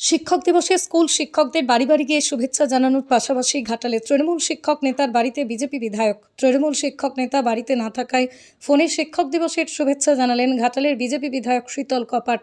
শিক্ষক দিবসে স্কুল শিক্ষকদের বাড়ি বাড়ি গিয়ে শুভেচ্ছা জানানোর পাশাপাশি ঘাটালে তৃণমূল শিক্ষক নেতার বাড়িতে বিজেপি বিধায়ক, তৃণমূল শিক্ষক নেতা বাড়িতে না থাকায় ফোনে শিক্ষক দিবসের শুভেচ্ছা জানালেন ঘাটালের বিজেপি বিধায়ক শীতল কপাট।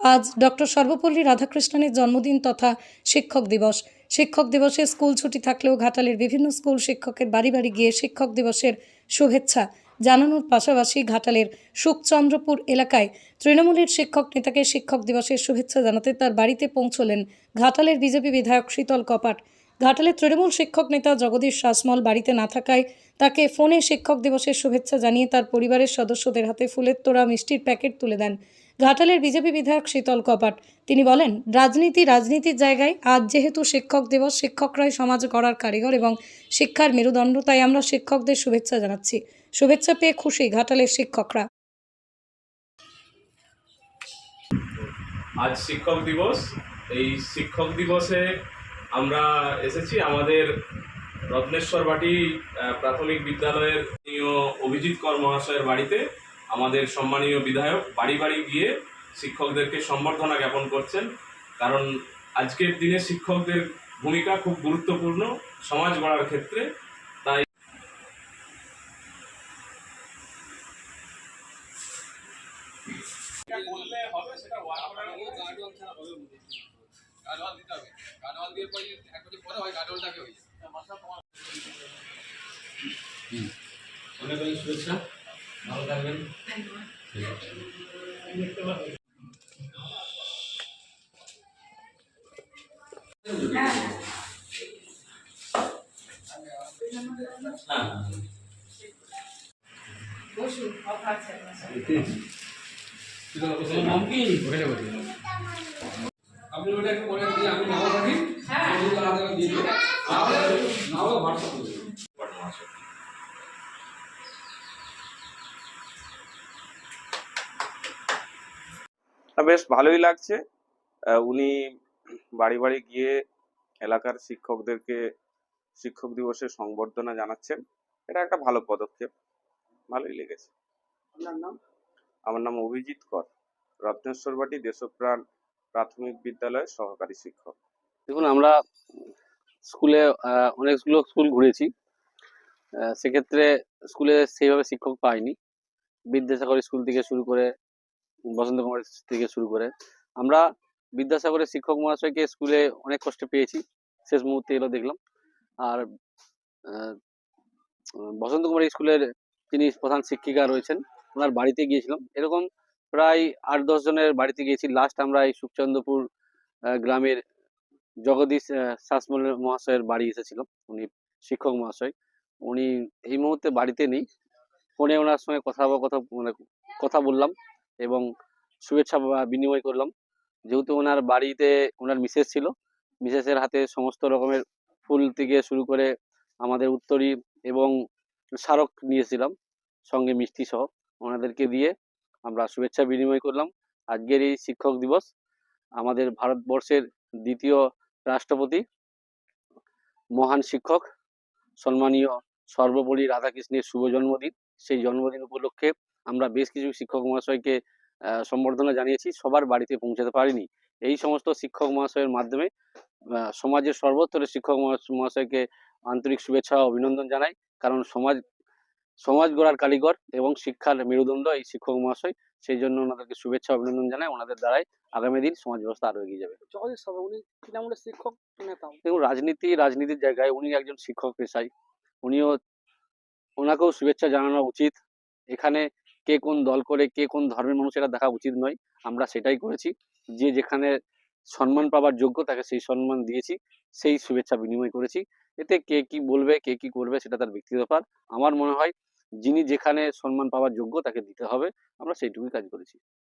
আজ ডক্টর সর্বপল্লী রাধাকৃষ্ণনের জন্মদিন তথা শিক্ষক দিবস। শিক্ষক দিবসে স্কুল ছুটি থাকলেও ঘাটালের বিভিন্ন স্কুল শিক্ষকের বাড়ি বাড়ি গিয়ে শিক্ষক দিবসের শুভেচ্ছা জানানোর পাশাপাশি ঘাটালের সুখচন্দ্রপুর এলাকায় তৃণমূলের শিক্ষক নেতাকে শিক্ষক দিবসের শুভেচ্ছা জানাতে তার বাড়িতে পৌঁছলেন ঘাটালের বিজেপি বিধায়ক শীতল কপাট। ঘাটালের তৃণমূল শিক্ষক নেতা জগদীশ শাসমল বাড়িতে না থাকায় তাকে ফোনে শিক্ষক দিবসের শুভেচ্ছা জানিয়ে তার পরিবারের সদস্যদের হাতে ফুলের তোড়া মিষ্টির প্যাকেট তুলে দেন। ঘাটালের বিজেপি বিধায়ক শীতল কপাট। তিনি বলেন, রাজনীতি রাজনীতির জায়গায়, আজ যেহেতু শিক্ষক দিবস, শিক্ষকরাই সমাজ গড়ার কারিগর এবং শিক্ষার মেরুদণ্ড, তাই আমরা শিক্ষকদের শুভেচ্ছা জানাচ্ছি। শুভেচ্ছা পেয়ে খুশি ঘাটালের শিক্ষকরা। আজ শিক্ষক দিবস। এই শিক্ষক দিবসে আমরা এসেছি আমাদের রত্নেশ্বর বাটি প্রাথমিক বিদ্যালয়ের অভিজিৎ কর মহাশয়ের বাড়িতে আমাদের সম্মানীয় বিধায়ক বাড়ি বাড়ি গিয়ে শিক্ষকদেরকে সম্বর্ধনা জ্ঞাপন করছেন। কারণ আজকের দিনে শিক্ষকদের ভূমিকা খুব গুরুত্বপূর্ণ সমাজ গড়ার ক্ষেত্রে। তাই বললে হবে, সেটা গার্ডওয়াল দিতে হবে। গার্ডওয়াল দিয়ে পরে যদি এক বছর পরে হয় গার্ডওয়ালটাকে হয়ে যায়। অনেক অনেক শুভেচ্ছা। ভালো থাকবেন। হ্যাঁ। নাম কি? আপনি ওটা একটু পরে দিয়ে আমি নাও থাকি যদি আলাদা করে দিয়ে দেবো নাও হোয়াটসঅ্যাপ করে দেবো বেশ ভালোই লাগছে। উনি বাড়ি বাড়ি গিয়ে এলাকার শিক্ষকদেরকে শিক্ষক দিবসের সংবর্ধনা জানাচ্ছেন। এটা একটা ভালো পদক্ষেপ। ভালোই লেগেছে। আমার নাম অভিজিৎ কর। রত্নেশ্বরবাটি দেশপ্রাণ প্রাথমিক বিদ্যালয়ের সহকারী শিক্ষক। দেখুন, আমরা স্কুলে অনেকগুলো স্কুল ঘুরেছি। সেক্ষেত্রে স্কুলে সেইভাবে শিক্ষক পাইনি। বিদ্যাসাগর স্কুল থেকে শুরু করে, বসন্ত কুমার থেকে শুরু করে। আমরা বিদ্যাসাগরের শিক্ষক মহাশয়কে স্কুলে অনেক কষ্ট পেয়েছি। শেষ মুহূর্তে এলো দেখলাম। আর বসন্ত কুমার স্কুলের যিনি প্রধান শিক্ষিকা রয়েছেন, ওনার বাড়িতে গিয়েছিলাম। এরকম প্রায় আট, দশ জনের বাড়িতে গিয়েছি। লাস্ট আমরা এই সুখচন্দ্রপুর গ্রামের জগদীশ শাসমল মহাশয়ের বাড়ি এসেছিলাম উনি শিক্ষক মহাশয়। উনি এই মুহূর্তে বাড়িতে নেই। ফোনে ওনার সঙ্গে কথা কথা মানে কথা বললাম এবং শুভেচ্ছা বিনিময় করলাম। যেহেতু ওনার বাড়িতে ওনার মিসেস ছিল, মিসেসের হাতে সমস্ত রকমের ফুল থেকে শুরু করে আমাদের উত্তরী এবং স্মারক নিয়েছিলাম। সঙ্গে মিষ্টি সহ ওনাদেরকে দিয়ে আমরা শুভেচ্ছা বিনিময় করলাম। আজকের এই শিক্ষক দিবস আমাদের ভারতবর্ষের দ্বিতীয় রাষ্ট্রপতি, মহান শিক্ষক, সম্মানীয় সর্বপল্লী রাধাকৃষ্ণের শুভ জন্মদিন। সেই জন্মদিন উপলক্ষে আমরা বেশ কিছু শিক্ষক মহাশয়কে সম্বর্ধনা জানিয়েছি। সবার বাড়িতে পৌঁছাতে পারিনি। এই সমস্ত শিক্ষক মহাশয়ের মাধ্যমে সমাজের সর্বস্তরের শিক্ষক মহা- মহাশয়কে আন্তরিক শুভেচ্ছা অভিনন্দন জানাই। কারণ সমাজ সমাজ গড়ার কারিগর এবং শিক্ষার মেরুদণ্ড এই শিক্ষক মহাশয়। সেই জন্য ওনাদেরকে শুভেচ্ছা অভিনন্দন জানাই। ওনাদের দ্বারাই আগামী দিন সমাজ ব্যবস্থা আরও এগিয়ে যাবে। শিক্ষক নেতা? দেখুন রাজনীতি রাজনীতির জায়গায় উনি একজন শিক্ষক পেশায়। উনিও ওনাকেও শুভেচ্ছা জানানো উচিত। এখানে কে কোন দল করে কে কোন ধর্মের মানুষ এটা দেখা উচিত নয়। আমরা সেটাই করেছি। যে যেখানে সম্মান পাওয়ার যোগ্য তাকে সেই সম্মান দিয়েছি সেই শুভেচ্ছা বিনিময় করেছি। এতে কে কি বলবে কে কি করবে সেটা তার ব্যক্তিগত ব্যাপার। আমার মনে হয় যিনি যেখানে সম্মান পাওয়ার যোগ্য তাকে দিতে হবে আমরা সেইটুকুই কাজ করেছি।